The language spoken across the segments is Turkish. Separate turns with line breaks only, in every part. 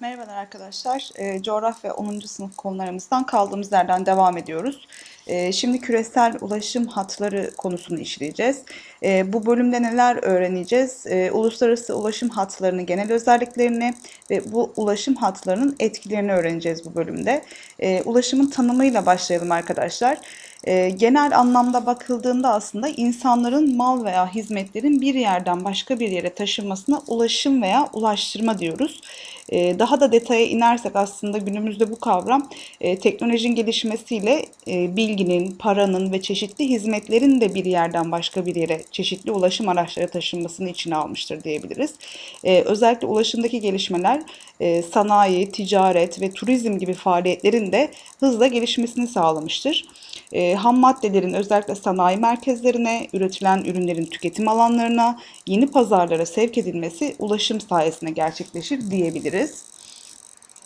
Merhabalar arkadaşlar. E, coğrafya 10. sınıf konularımızdan kaldığımız yerden devam ediyoruz. E, şimdi küresel ulaşım hatları konusunu işleyeceğiz. E, bu bölümde neler öğreneceğiz? E, uluslararası ulaşım hatlarının genel özelliklerini ve bu ulaşım hatlarının etkilerini öğreneceğiz bu bölümde. E, ulaşımın tanımıyla başlayalım arkadaşlar. E, genel anlamda bakıldığında aslında insanların mal veya hizmetlerin bir yerden başka bir yere taşınmasına ulaşım veya ulaştırma diyoruz. E, daha da detaya inersek aslında günümüzde bu kavram e, teknolojinin gelişmesiyle e, bilginin, paranın ve çeşitli hizmetlerin de bir yerden başka bir yere çeşitli ulaşım araçları taşınmasını içine almıştır diyebiliriz. E, özellikle ulaşımdaki gelişmeler e, sanayi, ticaret ve turizm gibi faaliyetlerin de hızla gelişmesini sağlamıştır. E, ham maddelerin özellikle sanayi merkezlerine, üretilen ürünlerin tüketim alanlarına, yeni pazarlara sevk edilmesi ulaşım sayesinde gerçekleşir diyebiliriz.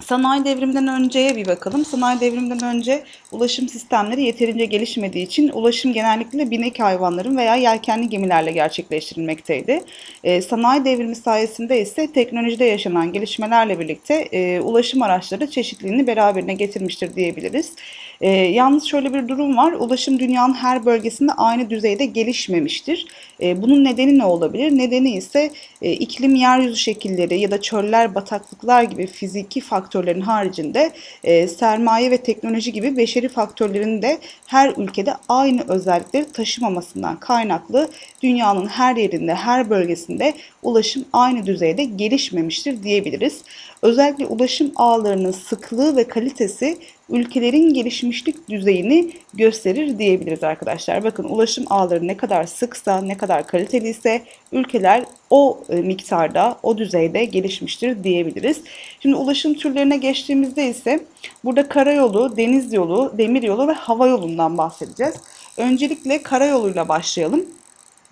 Sanayi devriminden önceye bir bakalım. Sanayi devriminden önce ulaşım sistemleri yeterince gelişmediği için ulaşım genellikle binek hayvanların veya yelkenli gemilerle gerçekleştirilmekteydi. Ee, sanayi devrimi sayesinde ise teknolojide yaşanan gelişmelerle birlikte e, ulaşım araçları çeşitliliğini beraberine getirmiştir diyebiliriz. E, yalnız şöyle bir durum var. Ulaşım dünyanın her bölgesinde aynı düzeyde gelişmemiştir. E, bunun nedeni ne olabilir? Nedeni ise e, iklim, yeryüzü şekilleri ya da çöller, bataklıklar gibi fiziki faktörlerin haricinde e, sermaye ve teknoloji gibi beşeri faktörlerin de her ülkede aynı özellikleri taşımamasından kaynaklı dünyanın her yerinde, her bölgesinde ulaşım aynı düzeyde gelişmemiştir diyebiliriz. Özellikle ulaşım ağlarının sıklığı ve kalitesi ülkelerin gelişmişlik düzeyini gösterir diyebiliriz arkadaşlar. Bakın ulaşım ağları ne kadar sıksa, ne kadar kaliteliyse ülkeler o e, miktarda, o düzeyde gelişmiştir diyebiliriz. Şimdi ulaşım türlerine geçtiğimizde ise burada karayolu, deniz yolu, demir yolu ve hava yolundan bahsedeceğiz. Öncelikle karayoluyla başlayalım.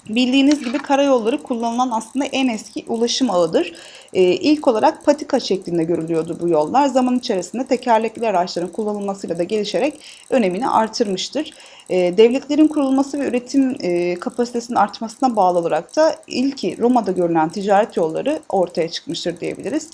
Bildiğiniz gibi karayolları kullanılan aslında en eski ulaşım ağıdır. Ee, ilk olarak patika şeklinde görülüyordu bu yollar. Zaman içerisinde tekerlekli araçların kullanılmasıyla da gelişerek önemini artırmıştır. Ee, devletlerin kurulması ve üretim e, kapasitesinin artmasına bağlı olarak da ilki Roma'da görülen ticaret yolları ortaya çıkmıştır diyebiliriz.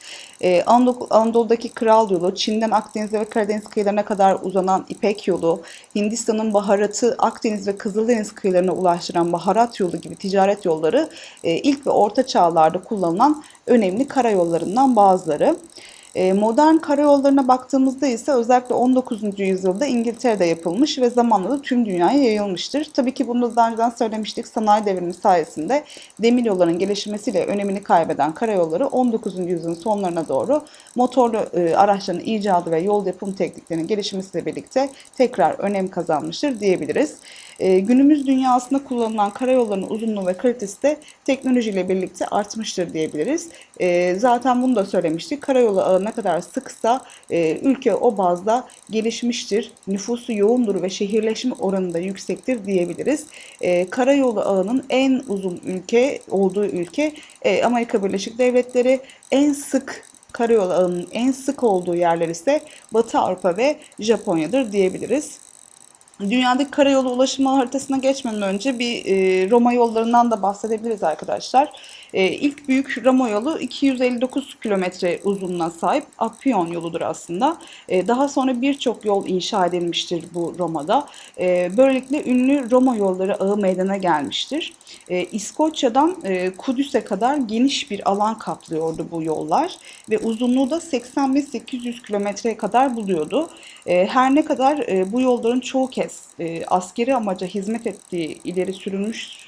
Anadolu, Anadolu'daki Kral Yolu, Çin'den Akdeniz'e ve Karadeniz kıyılarına kadar uzanan İpek Yolu, Hindistan'ın baharatı Akdeniz ve Kızıldeniz kıyılarına ulaştıran baharat yolu gibi ticaret yolları e, ilk ve orta çağlarda kullanılan önemli karayollarından bazıları. E, modern karayollarına baktığımızda ise özellikle 19. yüzyılda İngiltere'de yapılmış ve zamanla da tüm dünyaya yayılmıştır. Tabii ki bunu daha önceden söylemiştik. Sanayi devrimi sayesinde demir yolların gelişmesiyle önemini kaybeden karayolları 19. yüzyılın sonlarına doğru motorlu e, araçların icadı ve yol yapım tekniklerinin gelişmesiyle birlikte tekrar önem kazanmıştır diyebiliriz. E, günümüz dünyasında kullanılan karayollarının uzunluğu ve kalitesi de teknolojiyle birlikte artmıştır diyebiliriz. E, zaten bunu da söylemiştik. Karayolu ağı ne kadar sıksa e, ülke o bazda gelişmiştir. Nüfusu yoğundur ve şehirleşme oranı da yüksektir diyebiliriz. E, karayolu ağının en uzun ülke olduğu ülke e, Amerika Birleşik Devletleri en sık karayolu ağının en sık olduğu yerler ise Batı Avrupa ve Japonya'dır diyebiliriz. Dünyadaki karayolu ulaşımı haritasına geçmeden önce bir e, Roma yollarından da bahsedebiliriz arkadaşlar. E, ilk büyük Roma yolu 259 kilometre uzunluğuna sahip Appian yoludur aslında. E, daha sonra birçok yol inşa edilmiştir bu Roma'da. E, böylelikle ünlü Roma yolları ağı meydana gelmiştir. E, İskoçya'dan e, Kudüs'e kadar geniş bir alan kaplıyordu bu yollar ve uzunluğu da 80.800 kilometreye kadar buluyordu. E, her ne kadar e, bu yolların çoğu kez e, askeri amaca hizmet ettiği ileri sürülmüş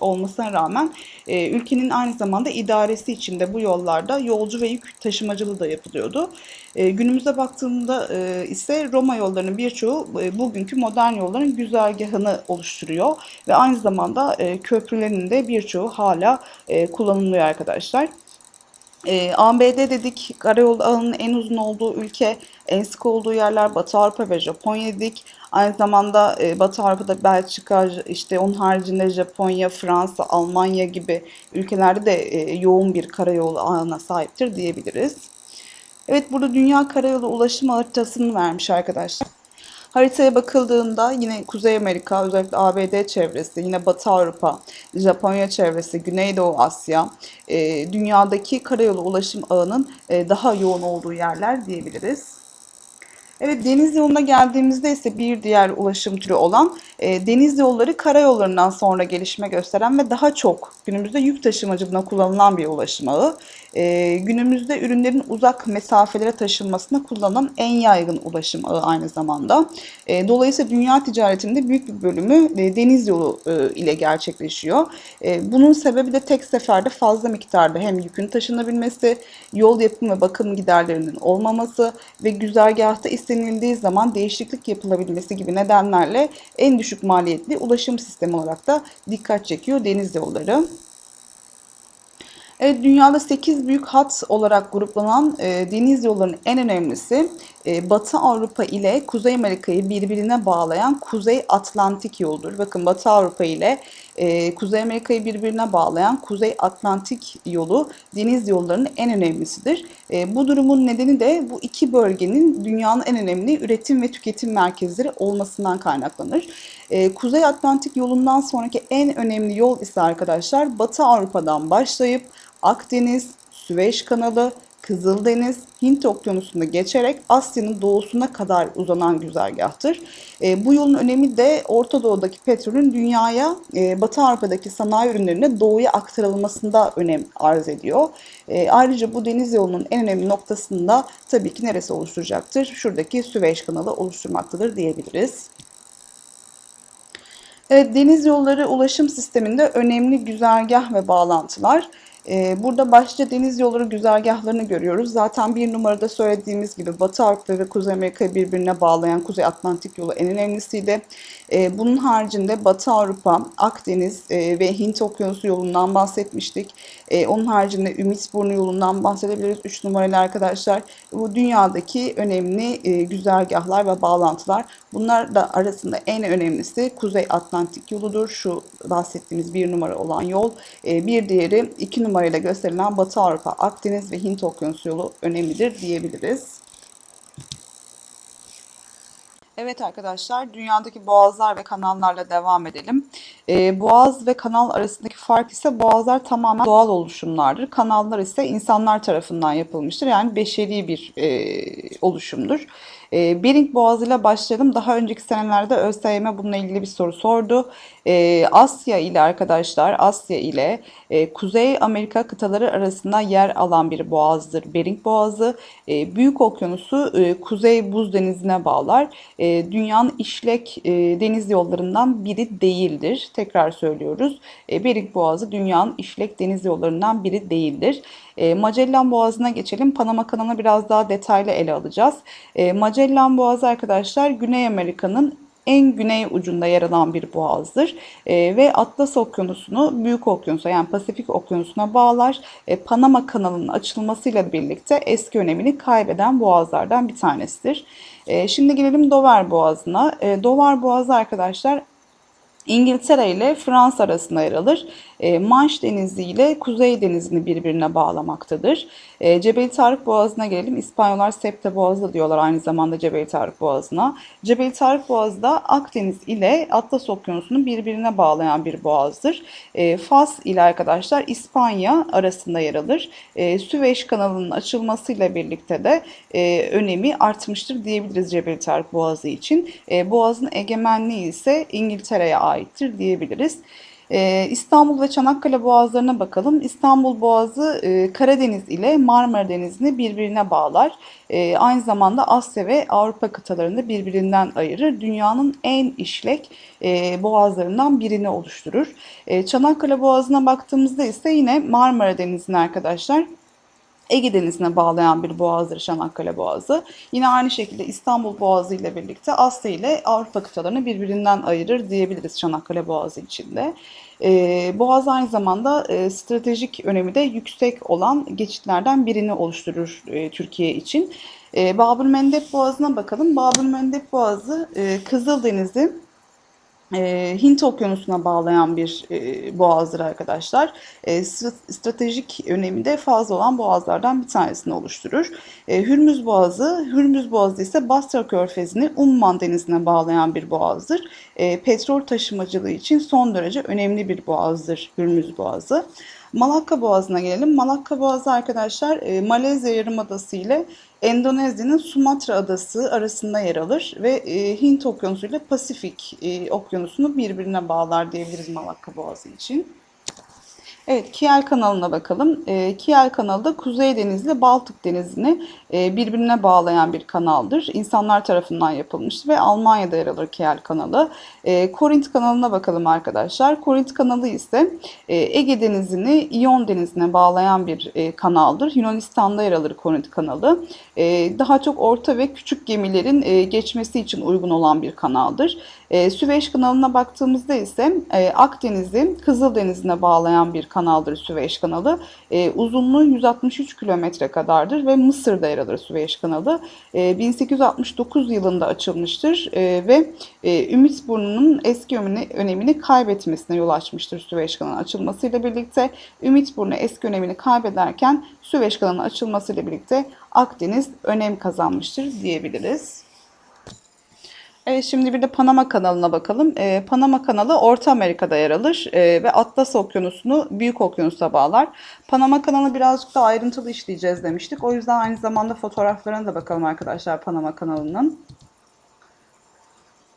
olmasına rağmen e, ülkenin aynı zamanda idaresi içinde bu yollarda yolcu ve yük taşımacılığı da yapılıyordu. E, günümüze baktığında e, ise Roma yollarının birçoğu e, bugünkü modern yolların güzergahını oluşturuyor ve aynı zamanda e, köprülerin de birçoğu hala e, kullanılıyor arkadaşlar. E, ABD dedik, karayolu ağının en uzun olduğu ülke, en sık olduğu yerler Batı Avrupa ve Japonya dedik. Aynı zamanda e, Batı Avrupa'da Belçika, işte onun haricinde Japonya, Fransa, Almanya gibi ülkelerde de e, yoğun bir karayolu ağına sahiptir diyebiliriz. Evet burada Dünya Karayolu Ulaşım Haritasını vermiş arkadaşlar. Haritaya bakıldığında yine Kuzey Amerika, özellikle ABD çevresi, yine Batı Avrupa, Japonya çevresi, Güneydoğu Asya, e, dünyadaki karayolu ulaşım ağının e, daha yoğun olduğu yerler diyebiliriz. Evet deniz yoluna geldiğimizde ise bir diğer ulaşım türü olan e, deniz yolları karayollarından sonra gelişme gösteren ve daha çok günümüzde yük taşımacılığına kullanılan bir ulaşım ağı. E, günümüzde ürünlerin uzak mesafelere taşınmasına kullanılan en yaygın ulaşım ağı aynı zamanda. E, dolayısıyla dünya ticaretinde büyük bir bölümü e, deniz yolu e, ile gerçekleşiyor. E, bunun sebebi de tek seferde fazla miktarda hem yükün taşınabilmesi, yol yapım ve bakım giderlerinin olmaması ve güzergahta istenildiği zaman değişiklik yapılabilmesi gibi nedenlerle en düşük maliyetli ulaşım sistemi olarak da dikkat çekiyor deniz yolları. Evet, dünyada 8 büyük hat olarak gruplanan e, deniz yollarının en önemlisi e, Batı Avrupa ile Kuzey Amerika'yı birbirine bağlayan Kuzey Atlantik yoludur. Bakın Batı Avrupa ile e, Kuzey Amerika'yı birbirine bağlayan Kuzey Atlantik yolu deniz yollarının en önemlisidir. E, bu durumun nedeni de bu iki bölgenin dünyanın en önemli üretim ve tüketim merkezleri olmasından kaynaklanır. E, Kuzey Atlantik yolundan sonraki en önemli yol ise arkadaşlar Batı Avrupa'dan başlayıp Akdeniz, Süveyş kanalı, Kızıldeniz, Hint Okyanusu'nu geçerek Asya'nın doğusuna kadar uzanan güzergahtır. E, bu yolun önemi de Orta Doğu'daki petrolün dünyaya, e, Batı Avrupa'daki sanayi ürünlerine doğuya aktarılmasında önem arz ediyor. E, ayrıca bu deniz yolunun en önemli noktasında tabii ki neresi oluşturacaktır? Şuradaki Süveyş kanalı oluşturmaktadır diyebiliriz. Evet, deniz yolları ulaşım sisteminde önemli güzergah ve bağlantılar. Ee, burada başlıca deniz yolları güzergahlarını görüyoruz. Zaten bir numarada söylediğimiz gibi Batı Avrupa ve Kuzey Amerika'yı birbirine bağlayan Kuzey Atlantik yolu en önemlisiydi. Ee, bunun haricinde Batı Avrupa, Akdeniz e, ve Hint Okyanusu yolundan bahsetmiştik. Ee, onun haricinde Ümitburnu yolundan bahsedebiliriz. 3 numaralı arkadaşlar. Bu dünyadaki önemli e, güzergahlar ve bağlantılar. Bunlar da arasında en önemlisi Kuzey Atlantik yoludur. Şu bahsettiğimiz bir numara olan yol. Bir diğeri iki numara numarayla gösterilen Batı Avrupa, Akdeniz ve Hint Okyanusu yolu önemlidir diyebiliriz. Evet arkadaşlar, dünyadaki boğazlar ve kanallarla devam edelim. Ee, boğaz ve kanal arasındaki fark ise boğazlar tamamen doğal oluşumlardır. Kanallar ise insanlar tarafından yapılmıştır. Yani beşeri bir e, oluşumdur. E, Bering Boğazı ile başlayalım. Daha önceki senelerde ÖSYM bununla ilgili bir soru sordu. E, Asya ile arkadaşlar, Asya ile e, Kuzey Amerika kıtaları arasında yer alan bir boğazdır Bering Boğazı. E, Büyük Okyanusu e, Kuzey Buz Denizi'ne bağlar. E, dünyanın işlek e, deniz yollarından biri değildir. Tekrar söylüyoruz. E, Bering Boğazı dünyanın işlek deniz yollarından biri değildir. E, Magellan Boğazı'na geçelim. Panama Kanalı'nı biraz daha detaylı ele alacağız. E, Magellan Boğazı arkadaşlar Güney Amerika'nın en güney ucunda yer alan bir boğazdır e, ve Atlas Okyanusu'nu Büyük Okyanusa yani Pasifik Okyanusu'na bağlar. E, Panama kanalının açılmasıyla birlikte eski önemini kaybeden boğazlardan bir tanesidir. E, şimdi gelelim Dover Boğazı'na. E, Dover Boğazı arkadaşlar İngiltere ile Fransa arasında yer alır. E, Manş Denizi ile Kuzey Denizi'ni birbirine bağlamaktadır. E, Cebeli Tarık Boğazı'na gelelim. İspanyollar Septa Boğazı diyorlar aynı zamanda Cebeli Tarık Boğazı'na. Cebeli Tarık Boğazı da Akdeniz ile Atlas Okyanusu'nu birbirine bağlayan bir boğazdır. E, Fas ile arkadaşlar İspanya arasında yer alır. E, Süveyş kanalının açılmasıyla birlikte de e, önemi artmıştır diyebiliriz Cebeli Tarık Boğazı için. Boğazın egemenliği ise İngiltere'ye aittir diyebiliriz. Ee, İstanbul ve Çanakkale boğazlarına bakalım. İstanbul Boğazı e, Karadeniz ile Marmara Denizi'ni birbirine bağlar. E, aynı zamanda Asya ve Avrupa kıtalarını birbirinden ayırır. Dünyanın en işlek e, boğazlarından birini oluşturur. E, Çanakkale Boğazı'na baktığımızda ise yine Marmara Denizi'ni arkadaşlar Ege Denizi'ne bağlayan bir boğazdır Çanakkale Boğazı. Yine aynı şekilde İstanbul Boğazı ile birlikte Asya ile Avrupa kıtalarını birbirinden ayırır diyebiliriz Çanakkale Boğazı içinde. Ee, Boğaz aynı zamanda e, stratejik önemi de yüksek olan geçitlerden birini oluşturur e, Türkiye için. E, Babül Mendeb Boğazı'na bakalım. Babül Mendeb Boğazı e, Kızıldeniz'i e, Hint Okyanusu'na bağlayan bir e, boğazdır arkadaşlar. E, stra- stratejik önemi de fazla olan boğazlardan bir tanesini oluşturur. E, Hürmüz Boğazı, Hürmüz Boğazı ise Basra Körfezi'ni Umman Denizi'ne bağlayan bir boğazdır. E, petrol taşımacılığı için son derece önemli bir boğazdır Hürmüz Boğazı. Malakka Boğazı'na gelelim. Malakka Boğazı arkadaşlar e, Malezya Yarımadası ile Endonezya'nın Sumatra Adası arasında yer alır ve e, Hint Okyanusu ile Pasifik e, Okyanusu'nu birbirine bağlar diyebiliriz Malakka Boğazı için. Evet, Kiel kanalına bakalım. E, Kiel kanalı da Kuzey Denizi ile Baltık Denizi'ni e, birbirine bağlayan bir kanaldır. İnsanlar tarafından yapılmıştır ve Almanya'da yer alır Kiel kanalı. E, Korint kanalına bakalım arkadaşlar. Korint kanalı ise e, Ege Denizi'ni İyon Denizi'ne bağlayan bir e, kanaldır. Yunanistan'da yer alır Korint kanalı. E, daha çok orta ve küçük gemilerin e, geçmesi için uygun olan bir kanaldır. E, Süveyş kanalına baktığımızda ise e, Akdeniz'i Kızıldeniz'ine bağlayan bir kanaldır Süveyş kanalı. E, uzunluğu 163 kilometre kadardır ve Mısır'da yer alır Süveyş kanalı. E, 1869 yılında açılmıştır e, ve e, Ümitburnu'nun eski önemini, önemini kaybetmesine yol açmıştır Süveyş kanalı açılmasıyla birlikte. Ümitburnu eski önemini kaybederken Süveyş kanalının açılmasıyla birlikte Akdeniz önem kazanmıştır diyebiliriz. Evet, şimdi bir de Panama kanalına bakalım. Ee, Panama kanalı Orta Amerika'da yer alır ee, ve Atlas Okyanusu'nu Büyük Okyanus'a bağlar. Panama kanalı birazcık da ayrıntılı işleyeceğiz demiştik. O yüzden aynı zamanda fotoğraflarına da bakalım arkadaşlar Panama kanalının.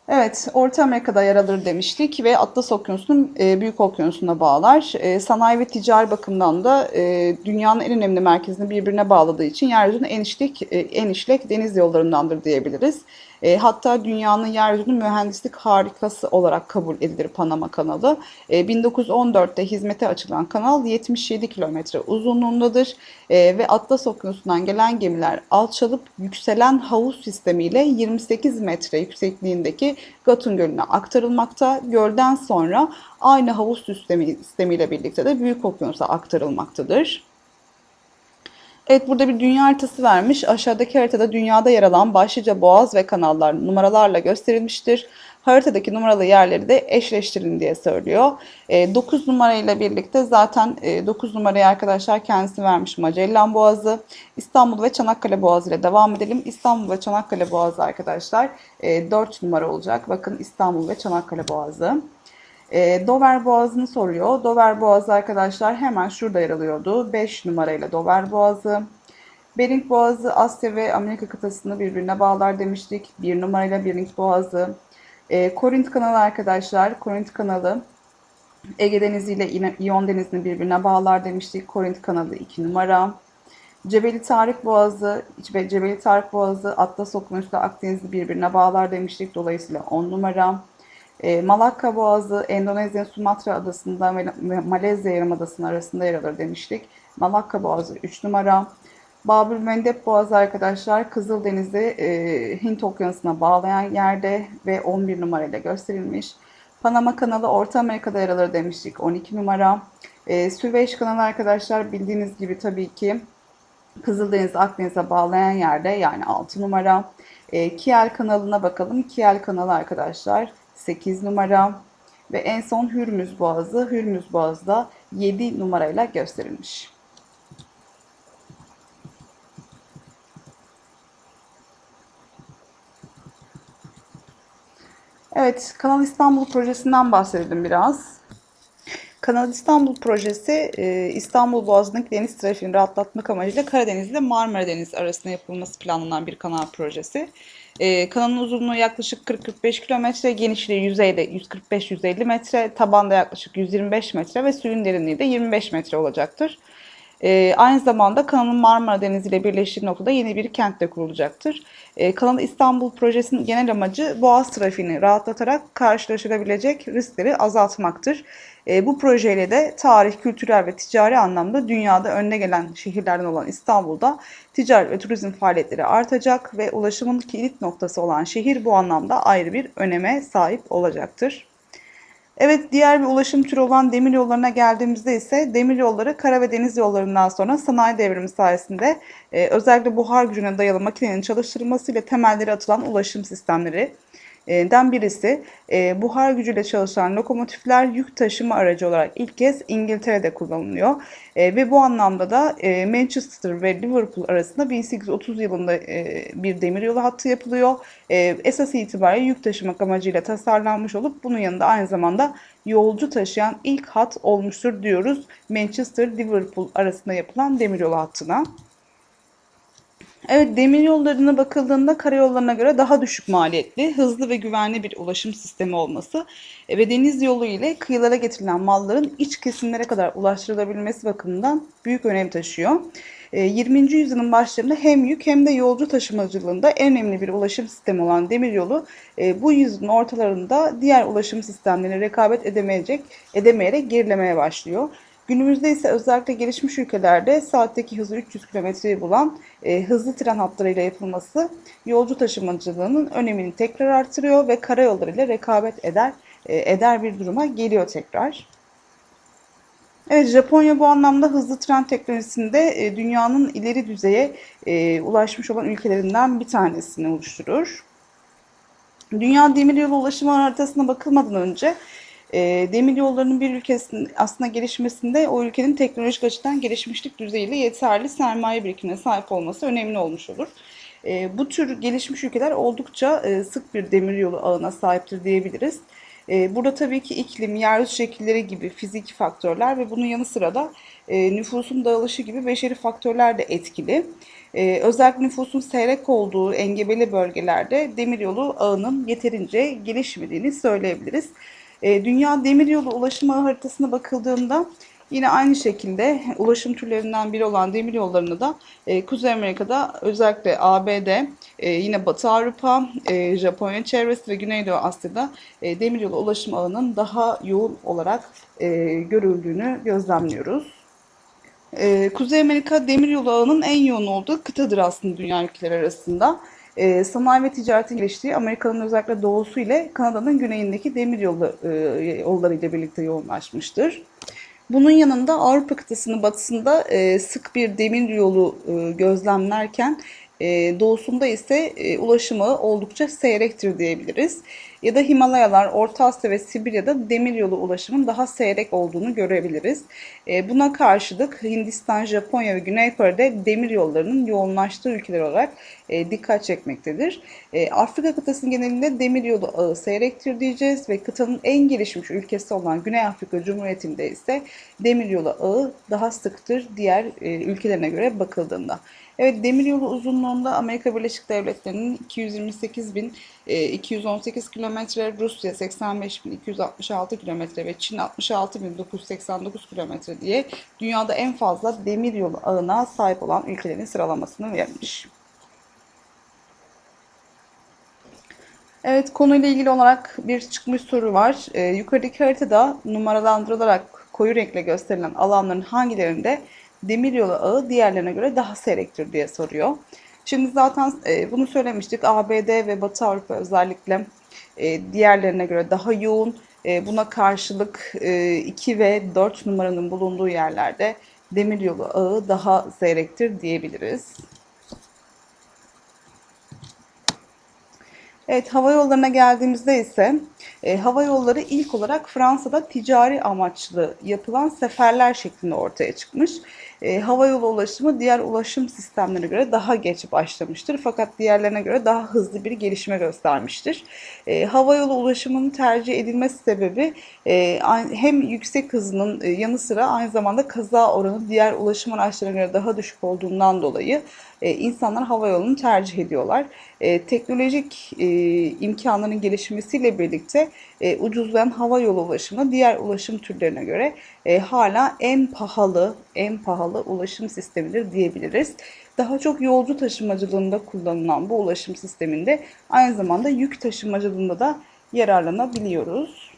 Evet, Orta Amerika'da yer alır demiştik ve Atlas Okyanusu'nun e, Büyük Okyanusu'na bağlar. E, sanayi ve ticari bakımdan da e, dünyanın en önemli merkezini birbirine bağladığı için yeryüzünün en işlek, e, en işlek deniz yollarındandır diyebiliriz. E, hatta dünyanın yeryüzünün mühendislik harikası olarak kabul edilir Panama kanalı. E, 1914'te hizmete açılan kanal 77 kilometre uzunluğundadır E, ve Atlas Okyanusu'ndan gelen gemiler alçalıp yükselen havuz sistemiyle 28 metre yüksekliğindeki Gatun Gölü'ne aktarılmakta. Gölden sonra aynı havuz sistemi, sistemiyle birlikte de Büyük Okyanus'a aktarılmaktadır. Evet burada bir dünya haritası vermiş. Aşağıdaki haritada dünyada yer alan başlıca boğaz ve kanallar numaralarla gösterilmiştir. Haritadaki numaralı yerleri de eşleştirin diye söylüyor. E, 9 numarayla birlikte zaten e, 9 numarayı arkadaşlar kendisi vermiş Magellan Boğazı. İstanbul ve Çanakkale Boğazı ile devam edelim. İstanbul ve Çanakkale Boğazı arkadaşlar e, 4 numara olacak. Bakın İstanbul ve Çanakkale Boğazı. E, Dover Boğazı'nı soruyor. Dover Boğazı arkadaşlar hemen şurada yer alıyordu. 5 numarayla Dover Boğazı. Bering Boğazı Asya ve Amerika kıtasını birbirine bağlar demiştik. 1 numarayla Bering Boğazı. E, Korint kanalı arkadaşlar. Korint kanalı Ege Denizi ile İyon Denizi'ni birbirine bağlar demiştik. Korint kanalı 2 numara. Cebeli Tarık Boğazı, Cebeli Tarık Boğazı Atlas Okyanusu ile Akdeniz'i birbirine bağlar demiştik. Dolayısıyla 10 numara. E, Malakka Boğazı, Endonezya Sumatra Adası'nda ve Malezya Yarımadası'nın arasında yer alır demiştik. Malakka Boğazı 3 numara. Babül Mendeb Boğazı arkadaşlar Kızıldeniz'i e, Hint Okyanusu'na bağlayan yerde ve 11 numarayla gösterilmiş. Panama kanalı Orta Amerika'da yer alır demiştik 12 numara. E, Süveyş kanalı arkadaşlar bildiğiniz gibi tabii ki Kızıldeniz Akdeniz'e bağlayan yerde yani 6 numara. E, Kiel kanalına bakalım. Kiel kanalı arkadaşlar 8 numara ve en son Hürmüz Boğazı. Hürmüz Boğazı da 7 numarayla gösterilmiş. Evet, Kanal İstanbul projesinden bahsedelim biraz. Kanal İstanbul projesi e, İstanbul Boğazı'ndaki deniz trafiğini rahatlatmak amacıyla Karadeniz ile Marmara Denizi arasında yapılması planlanan bir kanal projesi. E, kanalın uzunluğu yaklaşık 40-45 kilometre, genişliği yüzeyde 145-150 metre, tabanda yaklaşık 125 metre ve suyun derinliği de 25 metre olacaktır. E, aynı zamanda kanalın Marmara Denizi ile birleştiği noktada yeni bir kent de kurulacaktır. Kanal İstanbul projesinin genel amacı boğaz trafiğini rahatlatarak karşılaşılabilecek riskleri azaltmaktır. E, bu projeyle de tarih, kültürel ve ticari anlamda dünyada önde gelen şehirlerden olan İstanbul'da ticaret ve turizm faaliyetleri artacak ve ulaşımın kilit noktası olan şehir bu anlamda ayrı bir öneme sahip olacaktır. Evet diğer bir ulaşım türü olan demir yollarına geldiğimizde ise demir yolları kara ve deniz yollarından sonra sanayi devrimi sayesinde e, özellikle buhar gücüne dayalı makinenin çalıştırılmasıyla temelleri atılan ulaşım sistemleri. Den birisi. E, buhar gücüyle çalışan lokomotifler yük taşıma aracı olarak ilk kez İngiltere'de kullanılıyor. E, ve bu anlamda da e, Manchester ve Liverpool arasında 1830 yılında bir demiryolu hattı yapılıyor. Esas itibariyle yük taşımak amacıyla tasarlanmış olup bunun yanında aynı zamanda yolcu taşıyan ilk hat olmuştur diyoruz Manchester-Liverpool arasında yapılan demiryolu hattına. Evet, demir yollarına bakıldığında karayollarına göre daha düşük maliyetli, hızlı ve güvenli bir ulaşım sistemi olması e, ve deniz yolu ile kıyılara getirilen malların iç kesimlere kadar ulaştırılabilmesi bakımından büyük önem taşıyor. 20. E, yüzyılın başlarında hem yük hem de yolcu taşımacılığında en önemli bir ulaşım sistemi olan demiryolu e, bu yüzyılın ortalarında diğer ulaşım sistemlerine rekabet edemeyecek, edemeyerek gerilemeye başlıyor. Günümüzde ise özellikle gelişmiş ülkelerde saatteki hızı 300 kilometreyi bulan e, hızlı tren hatlarıyla yapılması yolcu taşımacılığının önemini tekrar artırıyor ve karayollarıyla rekabet eder e, eder bir duruma geliyor tekrar. Evet, Japonya bu anlamda hızlı tren teknolojisinde e, dünyanın ileri düzeye e, ulaşmış olan ülkelerinden bir tanesini oluşturur. Dünya demiryolu ulaşımı haritasına bakılmadan önce e, demir yollarının bir ülkesinin aslında gelişmesinde o ülkenin teknolojik açıdan gelişmişlik düzeyiyle yeterli sermaye birikimine sahip olması önemli olmuş olur. E, bu tür gelişmiş ülkeler oldukça e, sık bir demiryolu ağına sahiptir diyebiliriz. E, burada tabii ki iklim, yeryüzü şekilleri gibi fiziki faktörler ve bunun yanı sıra da e, nüfusun dağılışı gibi beşeri faktörler de etkili. Ee, özellikle nüfusun seyrek olduğu engebeli bölgelerde demiryolu ağının yeterince gelişmediğini söyleyebiliriz. E, Dünya Demiryolu Ulaşım Ağı haritasına bakıldığında yine aynı şekilde ulaşım türlerinden biri olan demiryollarını da e, Kuzey Amerika'da özellikle ABD, e, yine Batı Avrupa, e, Japonya çevresi ve Güneydoğu Asya'da e, demiryolu ulaşım ağının daha yoğun olarak görüldüğünü gözlemliyoruz. Kuzey Amerika demiryolu ağının en yoğun olduğu kıtadır aslında dünya ülkeleri arasında e, sanayi ve ticaretin geliştiği Amerika'nın özellikle doğusu ile Kanada'nın güneyindeki demir yolu, e, yolları ile birlikte yoğunlaşmıştır. Bunun yanında Avrupa kıtasının batısında e, sık bir demir yolu e, gözlemlerken e, doğusunda ise e, ulaşımı oldukça seyrektir diyebiliriz. Ya da Himalayalar, Orta Asya ve Sibirya'da demiryolu ulaşımın daha seyrek olduğunu görebiliriz. E, buna karşılık Hindistan, Japonya ve Güney Kore'de demir yollarının yoğunlaştığı ülkeler olarak dikkat çekmektedir. Afrika kıtasının genelinde demir yolu ağı seyrektir diyeceğiz ve kıtanın en gelişmiş ülkesi olan Güney Afrika Cumhuriyeti'nde ise demir yolu ağı daha sıktır diğer ülkelerine göre bakıldığında. Evet demiryolu uzunluğunda Amerika Birleşik Devletleri'nin 228.218 kilometre, Rusya 85.266 kilometre ve Çin 66.989 kilometre diye dünyada en fazla demiryolu ağına sahip olan ülkelerin sıralamasını vermiş. Evet konuyla ilgili olarak bir çıkmış soru var. Ee, yukarıdaki haritada numaralandırılarak koyu renkle gösterilen alanların hangilerinde demiryolu ağı diğerlerine göre daha seyrektir diye soruyor. Şimdi zaten e, bunu söylemiştik. ABD ve Batı Avrupa özellikle e, diğerlerine göre daha yoğun. E, buna karşılık e, 2 ve 4 numaranın bulunduğu yerlerde demiryolu ağı daha seyrektir diyebiliriz. Evet, hava yollarına geldiğimizde ise e, hava yolları ilk olarak Fransa'da ticari amaçlı yapılan seferler şeklinde ortaya çıkmış. E, hava yolu ulaşımı diğer ulaşım sistemlerine göre daha geç başlamıştır fakat diğerlerine göre daha hızlı bir gelişme göstermiştir. E, hava yolu ulaşımının tercih edilmesi sebebi e, hem yüksek hızının e, yanı sıra aynı zamanda kaza oranı diğer ulaşım araçlarına göre daha düşük olduğundan dolayı e, insanlar hava yolunu tercih ediyorlar. E, teknolojik e, imkanların gelişmesiyle birlikte e, ucuzlayan hava yolu ulaşımı diğer ulaşım türlerine göre e, hala en pahalı, en pahalı ulaşım sistemidir diyebiliriz. Daha çok yolcu taşımacılığında kullanılan bu ulaşım sisteminde aynı zamanda yük taşımacılığında da yararlanabiliyoruz.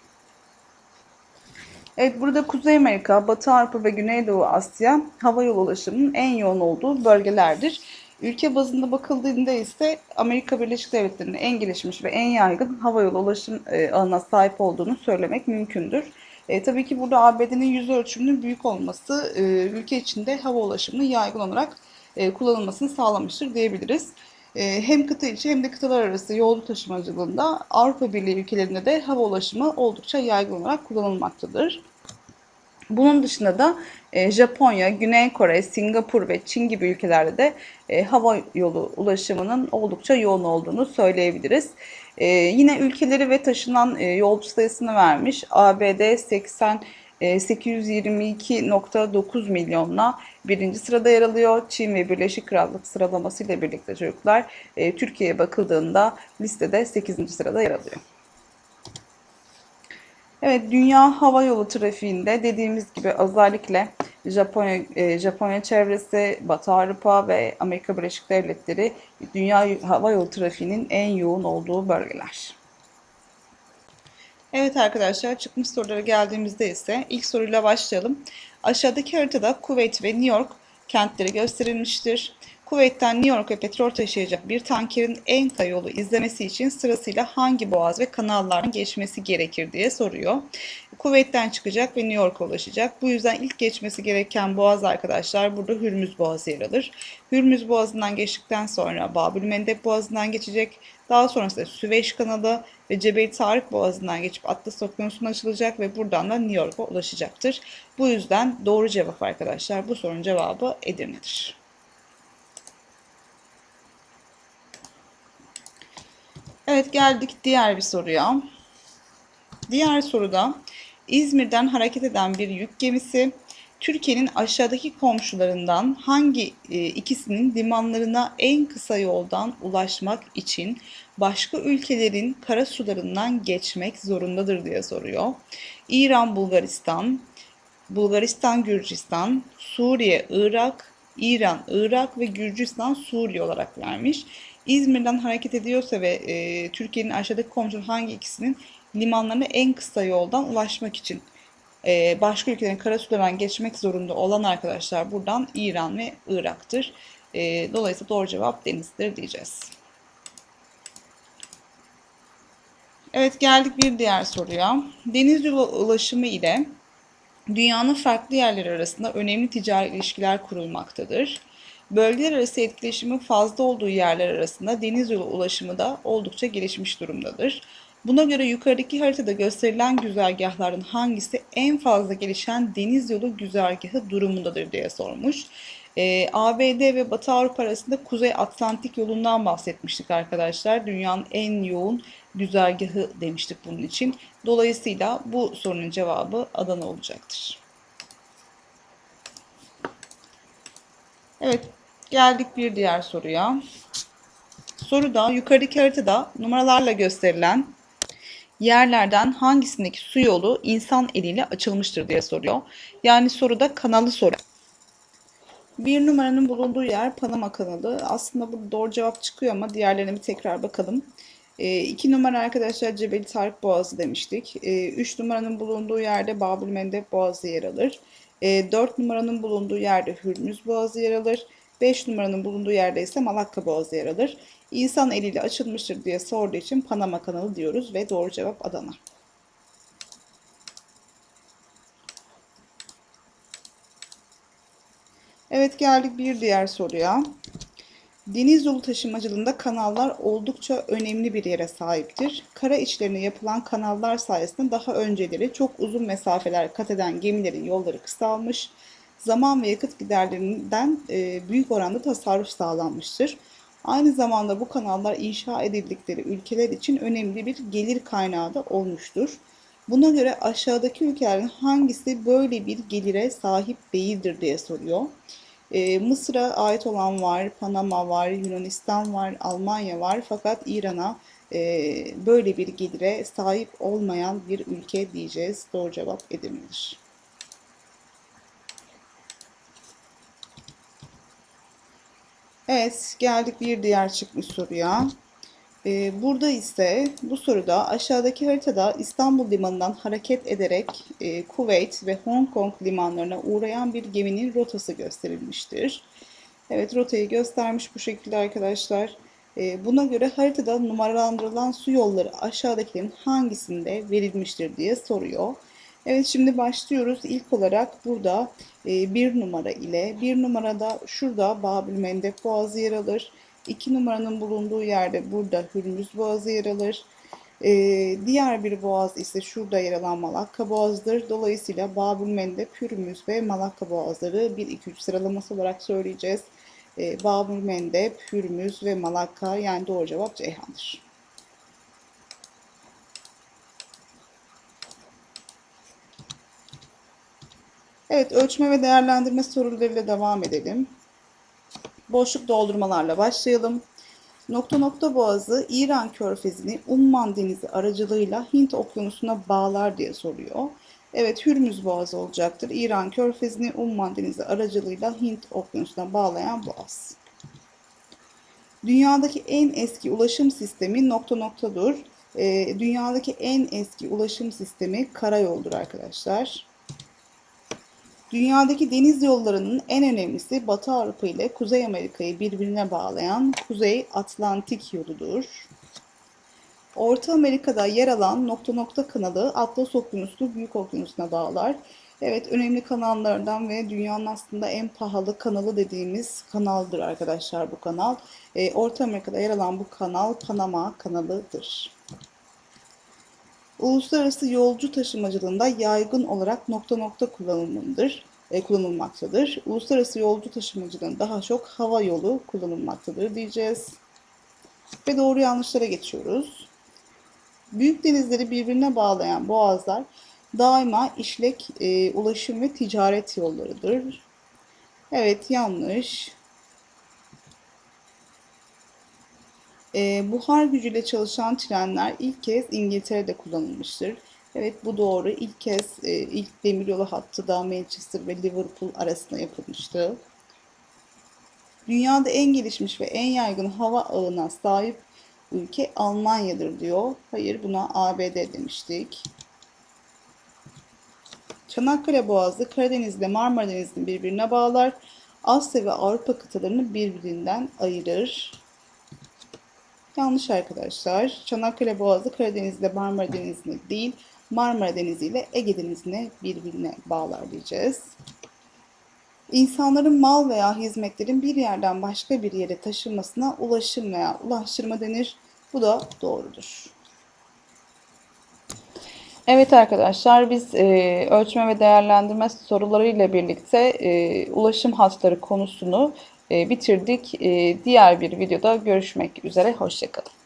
Evet burada Kuzey Amerika, Batı Avrupa ve Güneydoğu Asya hava yolu ulaşımının en yoğun olduğu bölgelerdir. Ülke bazında bakıldığında ise Amerika Birleşik Devletleri'nin en gelişmiş ve en yaygın havayolu ulaşım e, ağına sahip olduğunu söylemek mümkündür. E, tabii ki burada ABD'nin yüz ölçümünün büyük olması e, ülke içinde hava ulaşımının yaygın olarak e, kullanılmasını sağlamıştır diyebiliriz. E, hem kıta içi hem de kıtalar arası yolcu taşımacılığında Avrupa Birliği ülkelerinde de hava ulaşımı oldukça yaygın olarak kullanılmaktadır. Bunun dışında da e, Japonya, Güney Kore, Singapur ve Çin gibi ülkelerde de e, hava yolu ulaşımının oldukça yoğun olduğunu söyleyebiliriz. E, yine ülkeleri ve taşınan yolcu sayısını vermiş. ABD 80 e, 822.9 milyonla birinci sırada yer alıyor. Çin ve Birleşik Krallık sıralaması ile birlikte çocuklar Türkiye'ye bakıldığında listede 8. sırada yer alıyor. Evet, dünya hava yolu trafiğinde dediğimiz gibi özellikle Japonya, e, Japonya çevresi, Batı Avrupa ve Amerika Birleşik Devletleri dünya hava yolu trafiğinin en yoğun olduğu bölgeler. Evet arkadaşlar çıkmış sorulara geldiğimizde ise ilk soruyla başlayalım. Aşağıdaki haritada Kuveyt ve New York kentleri gösterilmiştir. Kuveyt'ten New York'a petrol taşıyacak bir tankerin en kısa yolu izlemesi için sırasıyla hangi boğaz ve kanallardan geçmesi gerekir diye soruyor. Kuveyt'ten çıkacak ve New York'a ulaşacak. Bu yüzden ilk geçmesi gereken boğaz arkadaşlar burada Hürmüz Boğazı yer alır. Hürmüz Boğazı'ndan geçtikten sonra Babül Mendeb Boğazı'ndan geçecek. Daha sonrasında Süveyş Kanalı ve Cebel Tarık Boğazı'ndan geçip Atlas Okyanusu'na açılacak ve buradan da New York'a ulaşacaktır. Bu yüzden doğru cevap arkadaşlar bu sorunun cevabı Edirne'dir. Evet geldik diğer bir soruya. Diğer soruda İzmir'den hareket eden bir yük gemisi Türkiye'nin aşağıdaki komşularından hangi e, ikisinin limanlarına en kısa yoldan ulaşmak için başka ülkelerin kara sularından geçmek zorundadır diye soruyor. İran, Bulgaristan, Bulgaristan, Gürcistan, Suriye, Irak, İran, Irak ve Gürcistan, Suriye olarak vermiş. İzmir'den hareket ediyorsa ve e, Türkiye'nin aşağıdaki komşu hangi ikisinin limanlarına en kısa yoldan ulaşmak için e, başka ülkelerin karasularından geçmek zorunda olan arkadaşlar buradan İran ve Irak'tır. E, dolayısıyla doğru cevap denizdir diyeceğiz. Evet geldik bir diğer soruya. Deniz yolu ulaşımı ile dünyanın farklı yerleri arasında önemli ticari ilişkiler kurulmaktadır. Bölgeler arası etkileşimin fazla olduğu yerler arasında deniz yolu ulaşımı da oldukça gelişmiş durumdadır. Buna göre yukarıdaki haritada gösterilen güzergahların hangisi en fazla gelişen deniz yolu güzergahı durumundadır diye sormuş. Ee, ABD ve Batı Avrupa arasında Kuzey Atlantik yolundan bahsetmiştik arkadaşlar. Dünyanın en yoğun güzergahı demiştik bunun için. Dolayısıyla bu sorunun cevabı Adana olacaktır. Evet, geldik bir diğer soruya. Soruda yukarıdaki haritada numaralarla gösterilen yerlerden hangisindeki su yolu insan eliyle açılmıştır diye soruyor. Yani soruda kanalı soru. Bir numaranın bulunduğu yer Panama kanalı. Aslında burada doğru cevap çıkıyor ama diğerlerine bir tekrar bakalım. E, iki numara arkadaşlar Cebeli Tarık Boğazı demiştik. E, üç numaranın bulunduğu yerde Babül Mendeb Boğazı yer alır. E, dört numaranın bulunduğu yerde Hürmüz Boğazı yer alır. 5 numaranın bulunduğu yerde ise Malakka Boğazı yer alır. İnsan eliyle açılmıştır diye sorduğu için Panama kanalı diyoruz ve doğru cevap Adana. Evet geldik bir diğer soruya. Deniz yolu taşımacılığında kanallar oldukça önemli bir yere sahiptir. Kara içlerine yapılan kanallar sayesinde daha önceleri çok uzun mesafeler kat eden gemilerin yolları kısalmış, zaman ve yakıt giderlerinden e, büyük oranda tasarruf sağlanmıştır. Aynı zamanda bu kanallar inşa edildikleri ülkeler için önemli bir gelir kaynağı da olmuştur. Buna göre aşağıdaki ülkelerin hangisi böyle bir gelire sahip değildir diye soruyor. Ee, Mısır'a ait olan var, Panama var, Yunanistan var, Almanya var fakat İran'a e, böyle bir gelire sahip olmayan bir ülke diyeceğiz. Doğru cevap Edirne'dir. Evet, geldik bir diğer çıkmış soruya. Ee, burada ise bu soruda aşağıdaki haritada İstanbul limanından hareket ederek e, Kuveyt ve Hong Kong limanlarına uğrayan bir geminin rotası gösterilmiştir. Evet, rotayı göstermiş bu şekilde arkadaşlar. E, buna göre haritada numaralandırılan su yolları aşağıdakilerin hangisinde verilmiştir diye soruyor. Evet şimdi başlıyoruz. İlk olarak burada e, bir numara ile bir numarada şurada Babül Mendeb Boğazı yer alır. 2 numaranın bulunduğu yerde burada Hürmüz Boğazı yer alır. Ee, diğer bir boğaz ise şurada yer alan Malakka Boğazı'dır. Dolayısıyla Babül Mendeb, Hürmüz ve Malakka Boğazları 1-2-3 sıralaması olarak söyleyeceğiz. Ee, Babül Mendeb, Hürmüz ve Malakka yani doğru cevap Ceyhan'dır. Evet, ölçme ve değerlendirme sorularıyla devam edelim. Boşluk doldurmalarla başlayalım. Nokta nokta boğazı İran körfezini Umman denizi aracılığıyla Hint okyanusuna bağlar diye soruyor. Evet Hürmüz boğazı olacaktır. İran körfezini Umman denizi aracılığıyla Hint okyanusuna bağlayan boğaz. Dünyadaki en eski ulaşım sistemi nokta noktadır. Ee, dünyadaki en eski ulaşım sistemi karayoldur arkadaşlar. Dünyadaki deniz yollarının en önemlisi Batı Avrupa ile Kuzey Amerika'yı birbirine bağlayan Kuzey Atlantik yoludur. Orta Amerika'da yer alan nokta nokta kanalı Atlas Okyanusu Büyük Okyanusu'na bağlar. Evet önemli kanallardan ve dünyanın aslında en pahalı kanalı dediğimiz kanaldır arkadaşlar bu kanal. Ee, Orta Amerika'da yer alan bu kanal Panama kanalıdır. Uluslararası yolcu taşımacılığında yaygın olarak nokta nokta kullanılmalıdır, e, kullanılmaktadır. Uluslararası yolcu taşımacılığında daha çok hava yolu kullanılmaktadır diyeceğiz. Ve doğru yanlışlara geçiyoruz. Büyük denizleri birbirine bağlayan boğazlar daima işlek e, ulaşım ve ticaret yollarıdır. Evet yanlış. E, buhar gücüyle çalışan trenler ilk kez İngiltere'de kullanılmıştır. Evet bu doğru. İlk kez e, ilk demiryolu hattı da Manchester ve Liverpool arasında yapılmıştı. Dünyada en gelişmiş ve en yaygın hava ağına sahip ülke Almanya'dır diyor. Hayır buna ABD demiştik. Çanakkale Boğazı Karadeniz ile Marmara Denizi'ni birbirine bağlar. Asya ve Avrupa kıtalarını birbirinden ayırır. Yanlış arkadaşlar. Çanakkale Boğazı Karadeniz ile Marmara Denizi'ni değil, Marmara Denizi ile Ege Denizi'ni birbirine bağlar diyeceğiz. İnsanların mal veya hizmetlerin bir yerden başka bir yere taşınmasına ulaşım veya ulaştırma denir. Bu da doğrudur. Evet arkadaşlar biz e, ölçme ve değerlendirme sorularıyla birlikte e, ulaşım hatları konusunu bitirdik. E, diğer bir videoda görüşmek üzere. Hoşçakalın.